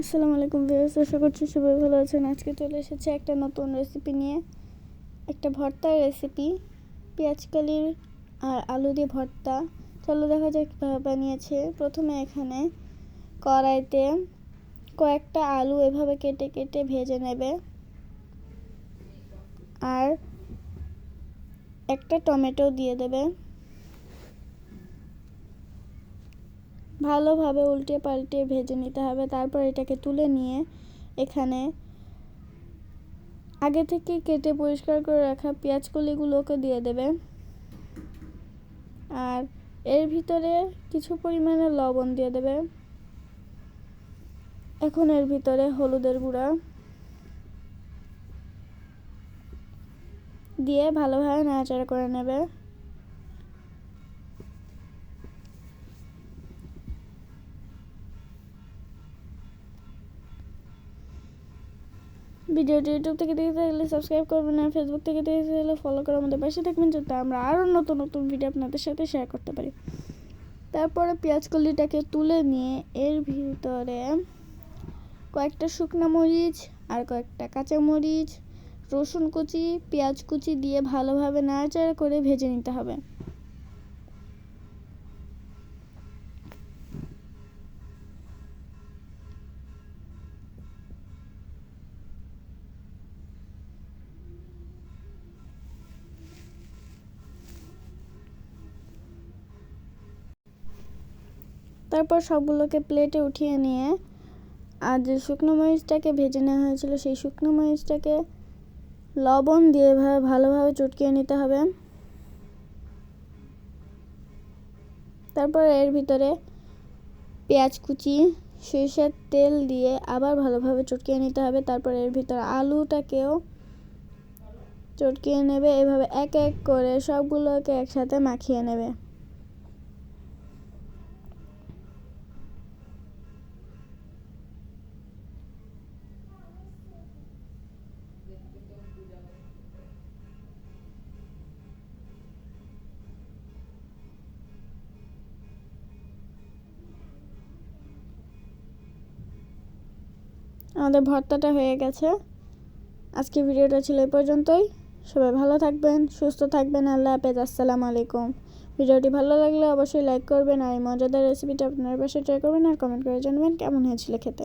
আসসালামু আলাইকুম ভিউয়ার্স, আশা করছি সবাই ভালো আছেন। আজকে চলে এসেছে একটা নতুন রেসিপি নিয়ে। একটা ভর্তার রেসিপি পেঁয়াজকালির আর আলু দিয়ে ভর্তা। চলো দেখা যাক কীভাবে বানিয়েছে। প্রথমে এখানে কড়াইতে কয়েকটা আলু এভাবে কেটে কেটে ভেজে নেবে। আর একটা টমেটো দিয়ে দেবে। ভালোভাবে উল্টে পাল্টে ভেজে নিতে হবে। তারপর এটাকে তুলে নিয়ে এখানে আগে থেকে কেটে পরিষ্কার করে রাখা পেঁয়াজ কলিগুলোকে দিয়ে দেবে। আর এর ভিতরে কিছু পরিমাণে লবণ দিয়ে দেবে। এখন এর ভিতরে হলুদের গুঁড়া দিয়ে ভালোভাবে নাড়াচাড়া করে নেবে। ভিডিওটি ইউটিউব থেকে দেখতে থাকলে সাবস্ক্রাইব করবেন আর ফেসবুক থেকে দেখতে থাকলে ফলো করে আমাদের পাশে থাকবেন যাতে আমরা আরও নতুন নতুন ভিডিও আপনাদের সাথে শেয়ার করতে পারি। তারপরে পেঁয়াজ কলিটাকে তুলে নিয়ে এর ভিতরে কয়েকটা শুকনো মরিচ আর কয়েকটা কাঁচা মরিচ, রসুন কুচি, পেঁয়াজ কুচি দিয়ে ভালোভাবে নাড়াচাড়া করে ভেজে নিতে হবে। তারপর সবগুলোকে প্লেটে উঠিয়ে নিয়ে, আর যে শুকনো মরিচটাকে ভেজে নেওয়া হয়েছিল, সেই শুকনো মরিচটাকে লবণ দিয়ে ভালোভাবে চটকিয়ে নিতে হবে। তারপর এর ভিতরে পেঁয়াজ কুচি, সরিষার তেল দিয়ে আবার ভালোভাবে চটকিয়ে নিতে হবে। তারপর এর ভিতরে আলুটাকেও চটকিয়ে নেবে, এভাবে এক এক করে সবগুলোকে একসাথে মাখিয়ে নেবে। আমাদের ভর্তাটা হয়ে গেছে। আজকে ভিডিওটা ছিল এই পর্যন্তই। সবাই ভালো থাকবেন, সুস্থ থাকবেন। আল্লাহ হাফেজ। আসসালামু আলাইকুম। ভিডিওটি ভালো লাগলে অবশ্যই লাইক করবেন আর এই মজাদার রেসিপিটা আপনার পাশে ট্রাই করবেন আর কমেন্ট করে জানাবেন কেমন হয়েছিল খেতে।